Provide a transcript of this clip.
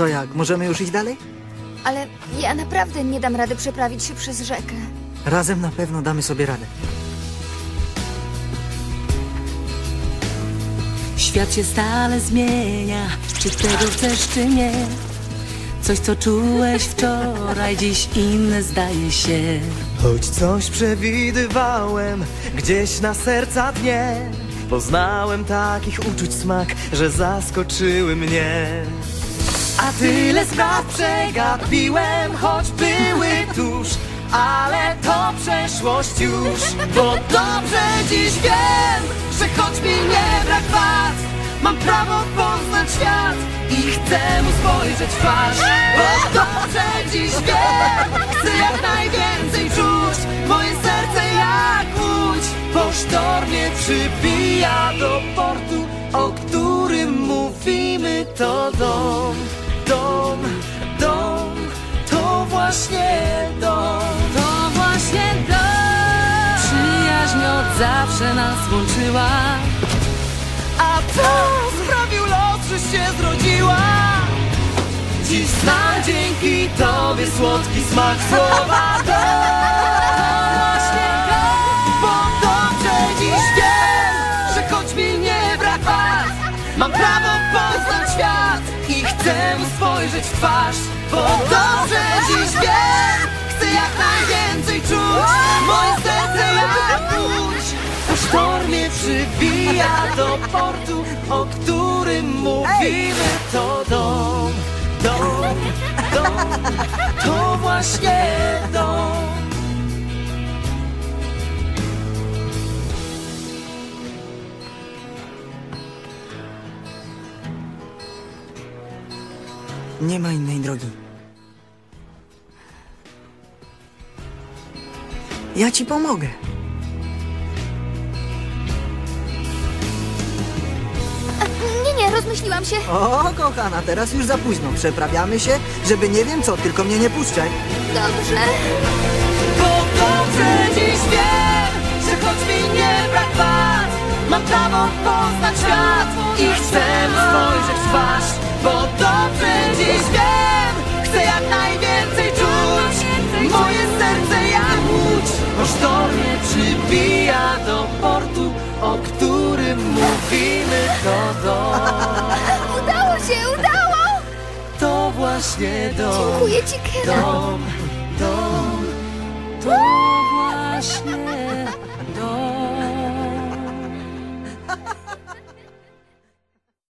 To jak, możemy już iść dalej? Ale ja naprawdę nie dam rady przeprawić się przez rzekę. Razem na pewno damy sobie radę. Świat się stale zmienia, czy tego chcesz, czy nie. Coś, co czułeś wczoraj, dziś inne zdaje się. Choć coś przewidywałem gdzieś na serca dnie Poznałem takich uczuć smak, że zaskoczyły mnie A tyle spraw przegapiłem, choć były tuż Ale to przeszłość już, bo dobrze dziś wiem Że choć mi nie brak was, mam prawo poznać świat I chcę mu spojrzeć w twarz, bo dobrze dziś wiem Chcę jak najwięcej czuć, moje serce jak łódź Po sztormie przybija do portu, o którym mówimy to Dom, zawsze nas łączyła. A to sprawił los, że się zrodziła. Dziś znam dzięki Tobie słodki smak słowa to Bo dobrze dziś że choć mi nie brak Mam prawo poznać świat i chcę spojrzeć w twarz. Bo dobrze dziś wiem, przybija do portu, o którym mówimy to dom, dom, dom, to właśnie dom. Nie ma innej drogi. Ja ci pomogę. Rozmyśliłam się. O, kochana, teraz już za późno. Przeprawiamy się, żeby nie wiem co, tylko mnie nie puszczaj. Dobrze. Bo dobrze dziś wiem, że choć mi nie brak was, mam prawo poznać świat i chcę spojrzeć w twarz. Bo dobrze dziś wiem, chcę jak najwięcej czuć. Moje serce jak łódź przybija do portu, o którym mówimy to dom. Właśnie dom. Dziękuję ci, Kera. Dom, dom, To właśnie